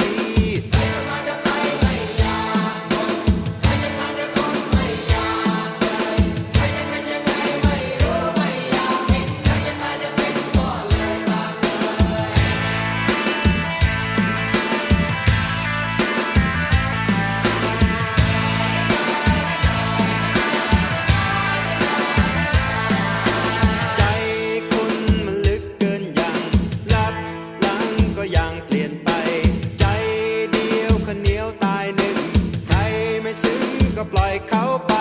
ที ปล่อยเขาไป